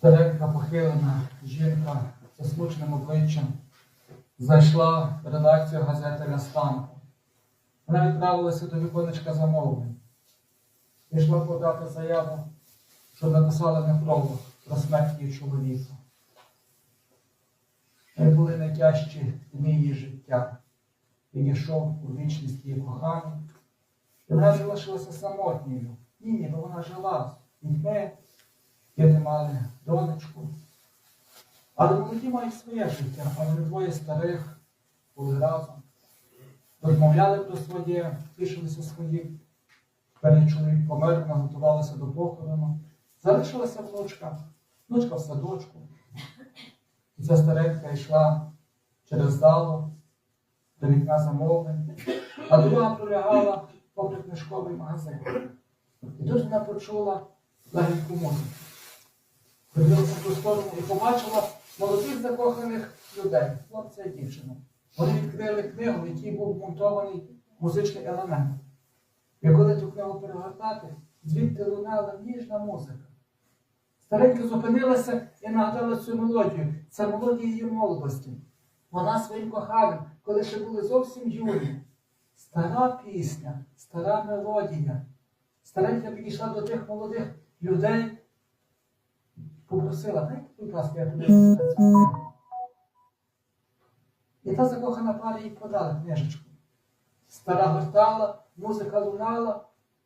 Старенька похилена жінка з засмученим обличчям зайшла в редакцію газети Лястанка. Вона відправилася до віконечка замовлень. Пішла подати заяву, щоб написали некролог про смерть її чоловіка. Це були найтяжчі дні її життя. Він йшов у вічність її кохання. І вона залишилася самотньою. Ні, ні, бо вона жила з дітьми, діти мали донечку. Але молоді мають своє життя, а вони двоє старих були разом. Розмовляли про своє, тішилися своїм. Перед чоловік помер, вона готувалася до похорону. Залишилася внучка, внучка в садочку. І ця старенька йшла через залу до вікна замовлень, а друга пролягала попри книжковий магазин. І тут вона почула легеньку музику. Подивилася ту сторону і побачила молодих закоханих людей, хлопця і дівчину. Вони відкрили книгу, в якій був монтований музичний елемент. І коли ту книгу перегортати, звідти лунала ніжна музика. Старенька зупинилася і нагадала цю мелодію. Це мелодія її молодості. Вона своїм коханим, коли ще були зовсім юні. Стара пісня, стара мелодія. Старенька підійшла до тих молодих людей, попросила, дайте, будь ласка, я цю. І та закохана пара їй подала книжечку. Стара гортала, музика лунала,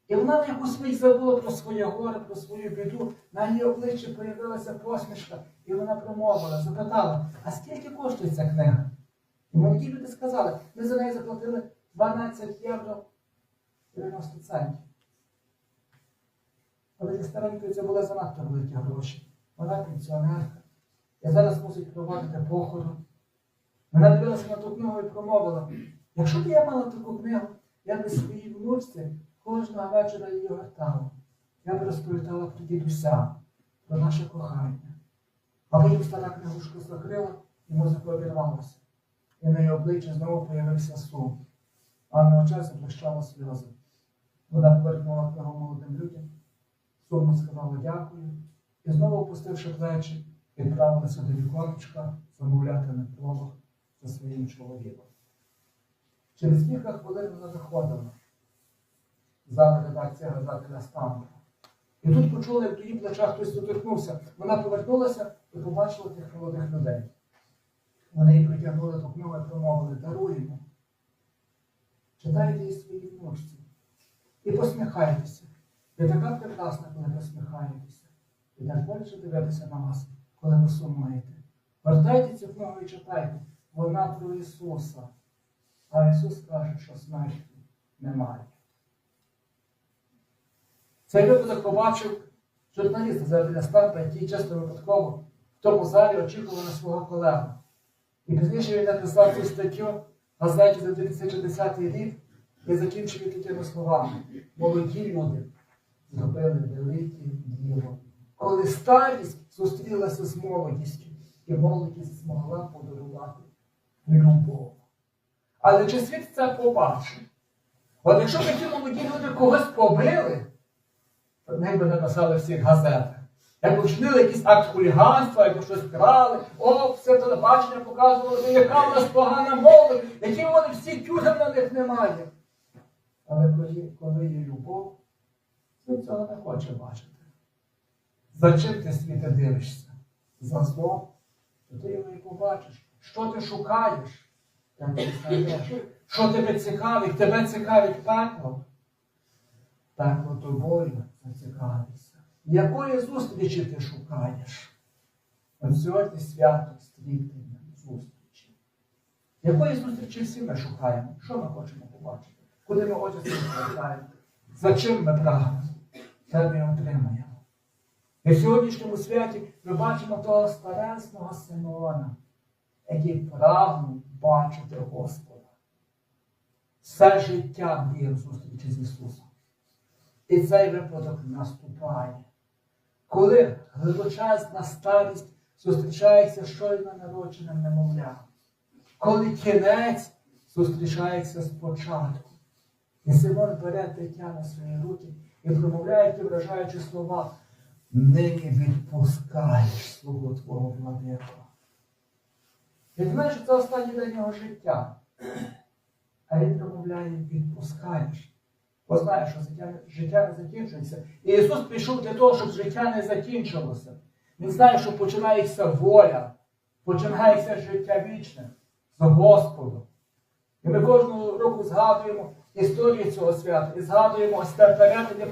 і вона на якусь мить забула про своє горе, про свою біду. На її обличчі появилася посмішка, і вона промовила, запитала, а скільки коштує ця книга? І молоді люди сказали, ми за неї заплатили 12 євро 90 центів. Але для старенької це були занадто великі гроші. Вона пенсіонерка. І зараз мусить проводити похорон. Вона дивилася на ту книгу і промовила, якщо б я мала таку книгу, я б своїй внучці кожного вечора її гортала. Я б розповідала про дідуся, про наше кохання. А потім стара книгушка закрила і музика обірвалася. І на її обличчі знову появився сум. А на очах заблищали сльози. Вона повернула книгу молодим людям, сумно сказала дякую і знову, опустивши плечі, відправилася до віконечка замовляти некролог за своїм чоловіком. Через кілька хвилин вона виходила. Зала редакція газети Лястанка. І тут почула, як в її плечах хтось доторкнувся. Вона повернулася і побачила тих молодих людей. Вони її притягнули до книгу і промовили, даруємо. Читайте її своїй внучці. І посміхайтеся. Ви така прекрасна, коли посміхаєтеся. І так більше дивитися на вас, коли ви сумуєте. Вертайте цю книгу і читайте. Вона про Ісуса. А Ісус каже, що смерті немає. Цей випадок побачив журналіст Зерделя Стампа, який часто випадково в тому залі очікував на свого колегу. І пізніше він написав цю статтю газеті за 2010 рік і закінчив такими словами. Молоді люди зробили велике діло. Коли старість зустрілася з молодістю, і молодість змогла подарувати любов. Але чи світ це побачив? От якщо б ті молоді люди когось побили, то них би написали всі газети. Як вчинили якийсь акт хуліганства, як щось крали, о, все телебачення показувало, «Ну, яка в нас погана молодь, які вони всі тюрем на них немає. Але коли, є любов, світ цього не хоче бачити. За чим ти світе дивишся? За злом? То ти його і побачиш. Що ти шукаєш? Там ти знайдеш. Що тебе цікавить? Тебе цікавить пекло? Пекло тобою зацікавиться. Якої зустрічі ти шукаєш? От сьогодні свято стрітення зустрічі. Якої зустрічі всі ми шукаємо? Що ми хочемо побачити? Куди ми очі звертаємо? За чим ми прагнемо? Те ми отримаємо. І в сьогоднішньому святі ми бачимо того старесного Симеона, який прагнув бачити Господа. Все життя мріяв зустрічі з Ісусом. І цей випадок наступає. Коли глибочезна старість зустрічається щойно народженим немовлям, коли кінець зустрічається з початком. І Симон бере дитя на свої руки і промовляє ті вражаючі слова. Нині відпускаєш слугу Твого владико. Він знає, що це останній день його життя. А він промовляє, відпускаєш. Бо знає, що життя, життя не закінчується. І Ісус прийшов для того, щоб життя не закінчилося. Він знає, що починається воля, починається життя вічне з Господом. І ми кожного року згадуємо історію цього свята і згадуємо ось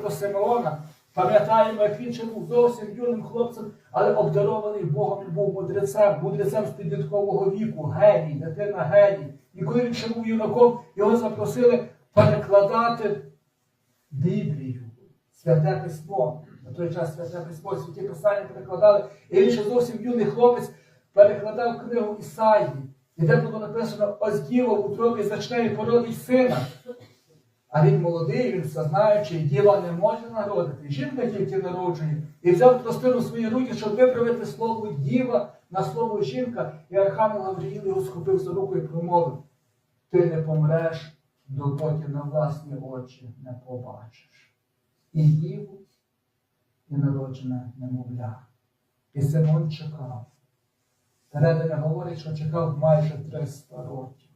про Симеона. Пам'ятаємо, як він ще був зовсім юним хлопцем, але обдарований Богом він був мудрецем, мудрецем з підліткового віку, геній, дитина геній. І коли він ще був юнаком, його запросили перекладати Біблію, святе письмо. На той час святе письмо, святі писання перекладали. І він ще зовсім юний хлопець перекладав книгу Ісаї. І де було написано, ось діва в утробі зачне і породить сина. А він молодий, він все знаючий, діва не може народити. Жінка тільки народжує. І взяв тростину в свої руки, щоб виправити слово діва на слово жінка, і Архангел Гавриїл його схопив за руку і промовив: Ти не помреш, допоки на власні очі не побачиш. І діву, і народжене немовля. І Симон чекав. Передання говорить, що чекав майже 300 років.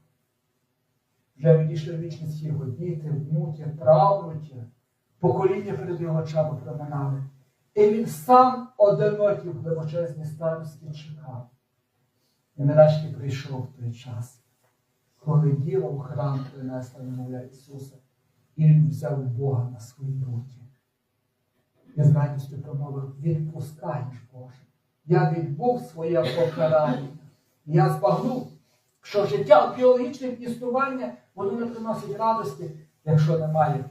Вже відійшли в вічність його діти, внуки, правнуки, покоління перед його очами проминали. І він сам одинокий в глибочезній старості чекав. І нарешті прийшов той час, коли діва в храм принесла немовля Ісуса, і він взяв Бога на свої руки. І з радістю промовив, відпускаєш Боже. Я відбув своє покарання. Я збагнув, що життя біологічне існування, воно не приносить радості, якщо немає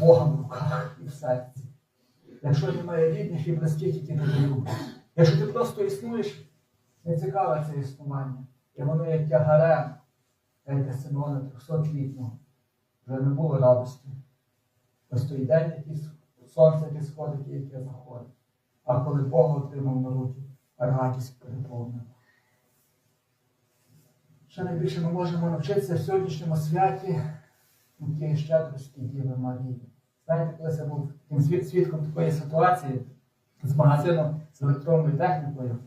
Бога в руках і в серці. Якщо немає рідних і близьких, які тебе люблять. Якщо ти просто існуєш, не цікаве це існування. І воно є тягарем, як Симона 300-літнього. Вже не було радості. Ось той день, який сонце яке сходить і яке заходить. А коли Бога отримав на руки, радість переповнена. Ще найбільше ми можемо навчитися в сьогоднішньому святі тієї щедрості Діви Марії. Знаєте, коли я був таким свідком такої ситуації з магазином з електронною технікою,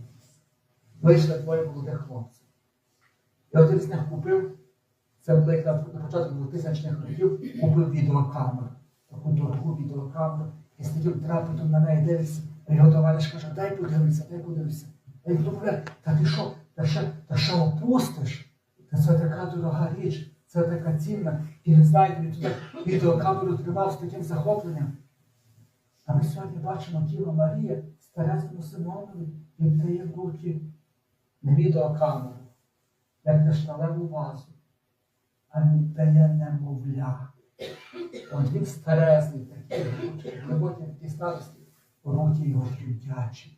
вийшли двоє молодих хлопців. І один з них купив, це було на, початку 2000-х років, купив відеокамеру, таку дорогу відеокамеру, і сидів трапетом на неї дивиться, а його товариш каже, дай подивися, дай подивися. А він думає, та ти що, та ще, та що опустиш? Це така дорога річ, це така цінна. І він знає, він туди відеокамеру тримав з таким захопленням. А ми сьогодні бачимо Діва Марія старецькому Симонові віддає в руки не відеокамеру, як кришталеву вазу, а віддає немовля. От він старезний, такий глибокий в тій старості, руки його тремтячі.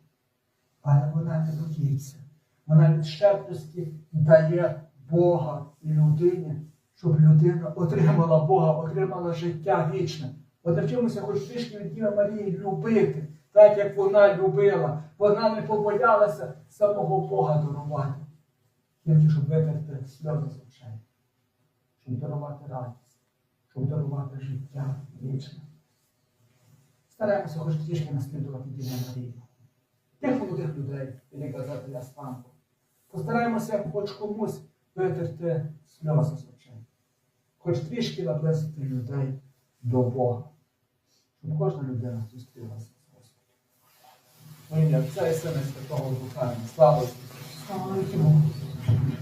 Але вона не боїться. Вона від щедрості дає Бога і людині, щоб людина отримала Бога, отримала життя вічне. От хоч трішки від Діва Марії любити, так як вона любила. Вона не побоялася самого Бога дарувати. Тільки щоб витерти сльози з очей, щоб дарувати радість, щоб дарувати життя вічне. Стараємося хоч трішки наслідувати Діву Марію. Тих молодих людей, як казати я станку. Постараємося хоч комусь витерти сльози з очей, хоч трішки наблизити людей до Бога, щоб кожна людина зустрілася з Господом. Ім'я Отця і Сина Святого Духа. Слава! Слава Богу!